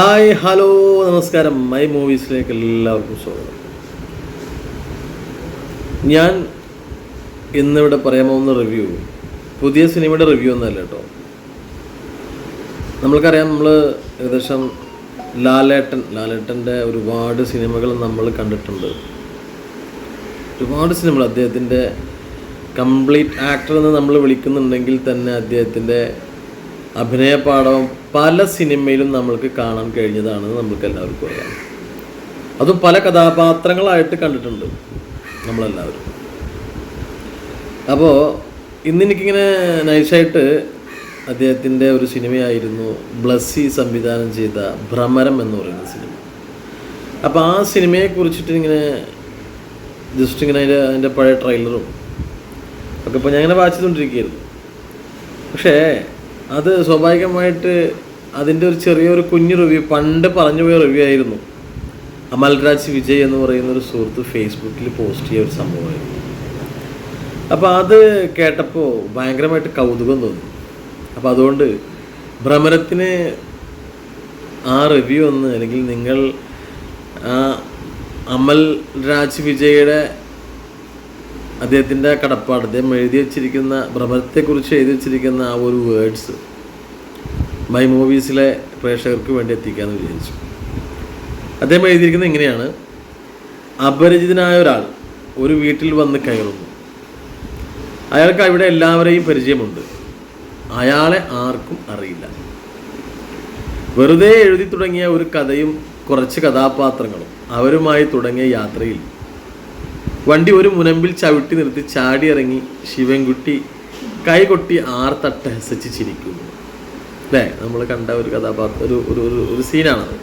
Hi hello നമസ്കാരം. My മൂവീസിലേക്ക് എല്ലാവർക്കും സ്വാഗതം. ഞാൻ ഇന്നിവിടെ പറയാൻ പോകുന്ന റിവ്യൂ പുതിയ സിനിമയുടെ റിവ്യൂ ഒന്നല്ല കേട്ടോ. നമ്മൾക്കറിയാം നമ്മൾ ഏകദേശം ലാലേട്ടൻ ലാലേട്ടന്റെ ഒരുപാട് സിനിമകൾ നമ്മൾ കണ്ടിട്ടുണ്ട്. ഒരുപാട് സിനിമകൾ. അദ്ദേഹത്തിന്റെ കംപ്ലീറ്റ് ആക്ടർ എന്ന് നമ്മൾ വിളിക്കുന്നുണ്ടെങ്കിൽ തന്നെ അദ്ദേഹത്തിന്റെ അഭിനയ പാഠവും പല സിനിമയിലും നമ്മൾക്ക് കാണാൻ കഴിഞ്ഞതാണെന്ന് നമുക്ക് എല്ലാവർക്കും അറിയാം. അതും പല കഥാപാത്രങ്ങളായിട്ട് കണ്ടിട്ടുണ്ട് നമ്മളെല്ലാവരും. അപ്പോൾ ഇന്നെനിക്കിങ്ങനെ നൈസായിട്ട് അദ്ദേഹത്തിന്റെ ഒരു സിനിമയായിരുന്നു ബ്ലസ്സി സംവിധാനം ചെയ്ത ഭ്രമരം എന്ന് പറയുന്ന സിനിമ. അപ്പോൾ ആ സിനിമയെ കുറിച്ചിട്ട് ഇങ്ങനെ ജസ്റ്റ് ഇങ്ങനെ അതിന്റെ അതിന്റെ പഴയ ട്രെയിലറും ഒക്കെ ഇപ്പോൾ ഞാൻ ഇങ്ങനെ വായിച്ചുകൊണ്ടിരിക്കുകയായിരുന്നു. പക്ഷേ അത് സ്വാഭാവികമായിട്ട് അതിന്റെ ഒരു ചെറിയൊരു കുഞ്ഞു റിവ്യൂ പണ്ട് പറഞ്ഞു പോയ റിവ്യൂ ആയിരുന്നു. അമൽരാജ് വിജയ് എന്ന് പറയുന്ന ഒരു സുഹൃത്ത് ഫേസ്ബുക്കിൽ പോസ്റ്റ് ചെയ്ത ഒരു സംഭവമായിരുന്നു. അപ്പോൾ അത് കേട്ടപ്പോൾ ഭയങ്കരമായിട്ട് കൗതുകം തോന്നി. അപ്പോൾ അതുകൊണ്ട് ഭ്രമരത്തിന് ആ റിവ്യൂ ഒന്ന് അല്ലെങ്കിൽ നിങ്ങൾ ആ അമൽ രാജ് വിജയുടെ അദ്ദേഹത്തിന്റെ കടപ്പാട് അദ്ദേഹം എഴുതി വച്ചിരിക്കുന്ന ഭ്രമരത്തെക്കുറിച്ച് എഴുതി വച്ചിരിക്കുന്ന ആ ഒരു വേർഡ്സ് മൈ മൂവീസിലെ പ്രേക്ഷകർക്ക് വേണ്ടി എത്തിക്കാമെന്ന് വിചാരിച്ചു. അദ്ദേഹം എഴുതിയിരിക്കുന്നത് ഇങ്ങനെയാണ്. അപരിചിതനായ ഒരാൾ ഒരു വീട്ടിൽ വന്ന് കയറുന്നു. അയാൾക്ക് അവിടെ എല്ലാവരെയും പരിചയമുണ്ട്. അയാളെ ആർക്കും അറിയില്ല. വെറുതെ എഴുതി തുടങ്ങിയ ഒരു കഥയും കുറച്ച് കഥാപാത്രങ്ങളും അവരുമായി തുടങ്ങിയ യാത്രയിൽ വണ്ടി ഒരു മുനമ്പിൽ ചവിട്ടി നിർത്തി ചാടി ഇറങ്ങി ശിവൻകുട്ടി കൈ കൈകൊട്ടി ആർത്തട്ടഹസിച്ച് ചിരിക്കുന്നു അല്ലേ നമ്മൾ കണ്ട ഒരു കഥാപാത്ര ഒരു ഒരു ഒരു സീനാണത്.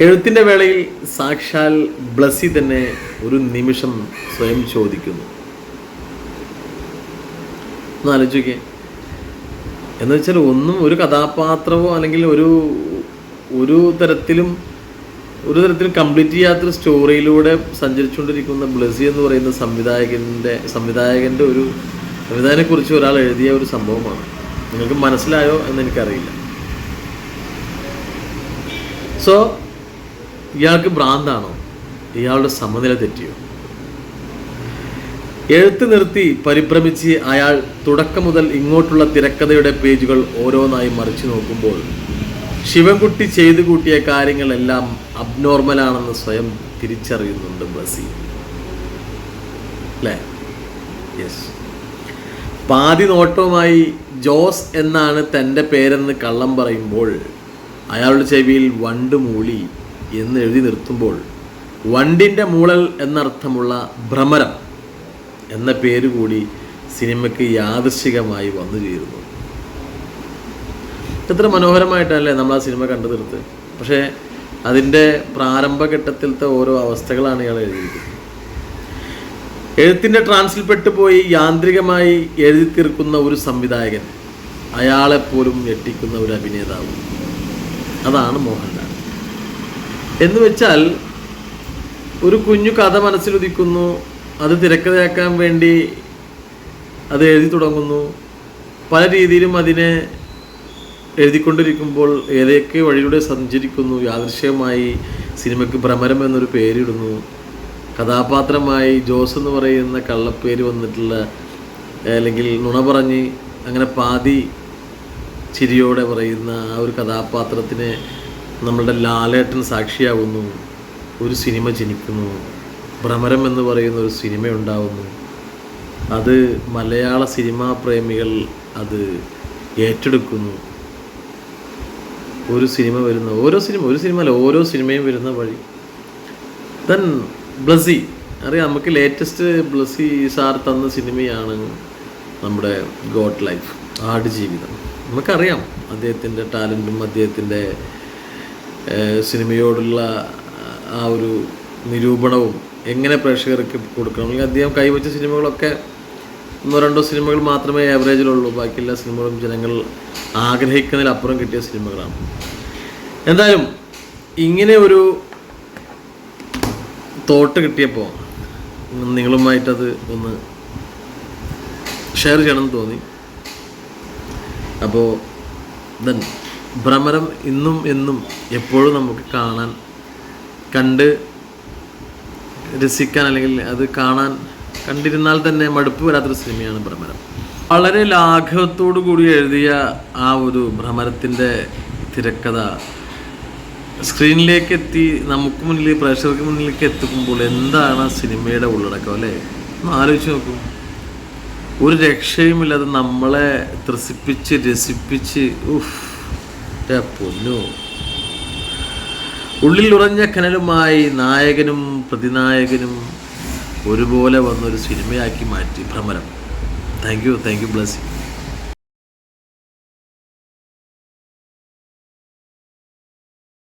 എഴുത്തിന്റെ വേളയിൽ സാക്ഷാൽ ബ്ലസ്സി തന്നെ ഒരു നിമിഷം സ്വയം ചോദിക്കുന്നു. ഒന്ന് ആലോചിക്കേ എന്ന് വെച്ചാൽ ഒന്നും ഒരു കഥാപാത്രമോ അല്ലെങ്കിൽ ഒരു ഒരു തരത്തിലും ഒരു തരത്തിലും കംപ്ലീറ്റ് ചെയ്യാത്തൊരു സ്റ്റോറിയിലൂടെ സഞ്ചരിച്ചുകൊണ്ടിരിക്കുന്ന ബ്ലസി എന്ന് പറയുന്ന സംവിധായകന്റെ സംവിധായകന്റെ ഒരു സംവിധായകനെക്കുറിച്ച് ഒരാൾ എഴുതിയ ഒരു സംഭവമാണ്. നിങ്ങൾക്ക് മനസ്സിലായോ എന്ന് എനിക്കറിയില്ല. സോ ഇയാൾക്ക് ഭ്രാന്താണോ? ഇയാളുടെ സമനില തെറ്റിയോ? എഴുത്ത് നിർത്തി പരിഭ്രമിച്ച് അയാൾ തുടക്കം മുതൽ ഇങ്ങോട്ടുള്ള തിരക്കഥയുടെ പേജുകൾ ഓരോന്നായി മറിച്ചു നോക്കുമ്പോൾ ശിവൻകുട്ടി ചെയ്തു കൂട്ടിയ കാര്യങ്ങളെല്ലാം അബ്നോർമലാണെന്ന് സ്വയം തിരിച്ചറിയുന്നുണ്ട് ബസി. അല്ലേ? യെസ് പാതി നോട്ടവുമായി ജോസ് എന്നാണ് തന്റെ പേരെന്ന് കള്ളം പറയുമ്പോൾ അയാളുടെ ചെവിയിൽ വണ്ട് മൂളി എന്ന് എഴുതി നിർത്തുമ്പോൾ വണ്ടിന്റെ മൂളൽ എന്നർത്ഥമുള്ള ഭ്രമരം എന്ന പേര് കൂടി സിനിമയ്ക്ക് യാദൃശികമായി വന്നു ചേരുന്നു. എത്ര മനോഹരമായിട്ടല്ലേ നമ്മൾ ആ സിനിമ കണ്ടു തീർത്ത് പക്ഷേ അതിന്റെ പ്രാരംഭഘട്ടത്തിലത്തെ ഓരോ അവസ്ഥകളാണ് ഇയാൾ എഴുതിയിരിക്കുന്നത്. എഴുത്തിന്റെ ട്രാൻസിൽപ്പെട്ടു പോയി യാന്ത്രികമായി എഴുതി തീർക്കുന്ന ഒരു സംവിധായകൻ അയാളെപ്പോലും ഞെട്ടിക്കുന്ന ഒരു അഭിനേതാവ്. അതാണ് മോഹൻലാൽ. എന്ന് വെച്ചാൽ ഒരു കുഞ്ഞു കഥ മനസ്സിലുദിക്കുന്നു അത് തിരക്കഥയാക്കാൻ വേണ്ടി അത് എഴുതി തുടങ്ങുന്നു. പല രീതിയിലും അതിനെ എഴുതിക്കൊണ്ടിരിക്കുമ്പോൾ ഏതൊക്കെ വഴിയിലൂടെ സഞ്ചരിക്കുന്നു യാദൃശ്യമായി സിനിമയ്ക്ക് ഭ്രമരം എന്നൊരു പേരിടുന്നു. കഥാപാത്രമായി ജോസ് എന്ന് പറയുന്ന കള്ളപ്പേര് വന്നിട്ടുള്ള അല്ലെങ്കിൽ നുണ പറഞ്ഞ് അങ്ങനെ പാതി ചിരിയോടെ പറയുന്ന ആ ഒരു കഥാപാത്രത്തിന് നമ്മളുടെ ലാലേട്ടൻ സാക്ഷിയാവുന്നു. ഒരു സിനിമ ജനിക്കുന്നു. ഭ്രമരം എന്ന് പറയുന്ന ഒരു സിനിമ ഉണ്ടാവുന്നു. അത് മലയാള സിനിമാ പ്രേമികൾ അത് ഏറ്റെടുക്കുന്നു. ഒരു സിനിമ വരുന്ന ഓരോ സിനിമ ഒരു സിനിമ അല്ല ഓരോ സിനിമയും വരുന്ന വഴി. ദെൻ ബ്ലസി അറിയാം നമുക്ക് ലേറ്റസ്റ്റ് ബ്ലസി സാർ തന്ന സിനിമയാണ് നമ്മുടെ ഗോഡ് ലൈഫ് ആട് ജീവിതം. നമുക്കറിയാം അദ്ദേഹത്തിന്റെ ടാലന്റും അദ്ദേഹത്തിന്റെ സിനിമയോടുള്ള ആ ഒരു നിരൂപണവും എങ്ങനെ പ്രേക്ഷകർക്ക് കൊടുക്കണം. അല്ലെങ്കിൽ അദ്ദേഹം കൈവച്ച സിനിമകളൊക്കെ ഒന്നോ രണ്ടോ സിനിമകൾ മാത്രമേ ആവറേജിലുള്ളൂ ബാക്കി എല്ലാ സിനിമകളും ജനങ്ങൾ ആഗ്രഹിക്കുന്നതിലപ്പുറം കിട്ടിയ സിനിമകളാണ്. എന്തായാലും ഇങ്ങനെ ഒരു തോട്ട് കിട്ടിയപ്പോൾ നിങ്ങളുമായിട്ടത് ഒന്ന് ഷെയർ ചെയ്യണമെന്ന് തോന്നി. അപ്പോൾ ദൻ ഭ്രമരം ഇന്നും എന്നും എപ്പോഴും നമുക്ക് കാണാൻ കണ്ട് രസിക്കാൻ അല്ലെങ്കിൽ അത് കാണാൻ കണ്ടിരുന്നാൽ തന്നെ മടുപ്പ് വരാത്തൊരു സിനിമയാണ് ഭ്രമരം. വളരെ ലാഘവത്തോടു കൂടി എഴുതിയ ആ ഒരു ഭ്രമരത്തിന്റെ തിരക്കഥ സ്ക്രീനിലേക്ക് എത്തി നമുക്ക് മുന്നിൽ പ്രേക്ഷകർക്ക് മുന്നിലേക്ക് എത്തിക്കുമ്പോൾ എന്താണ് ആ സിനിമയുടെ ഉള്ളടക്കം അല്ലേ? ഒന്ന് ആലോചിച്ച് നോക്കൂ. ഒരു രക്ഷയുമില്ലാതെ നമ്മളെ ത്രസിപ്പിച്ച് രസിപ്പിച്ച് ഉഫ് പൊന്നു. ഉള്ളിൽ ഉറഞ്ഞ കനലുമായി നായകനും പ്രതിനായകനും ഒരുപോലെ വന്നൊരു സിനിമയാക്കി മാറ്റി ഭ്രമരം. thank you thank you Blessy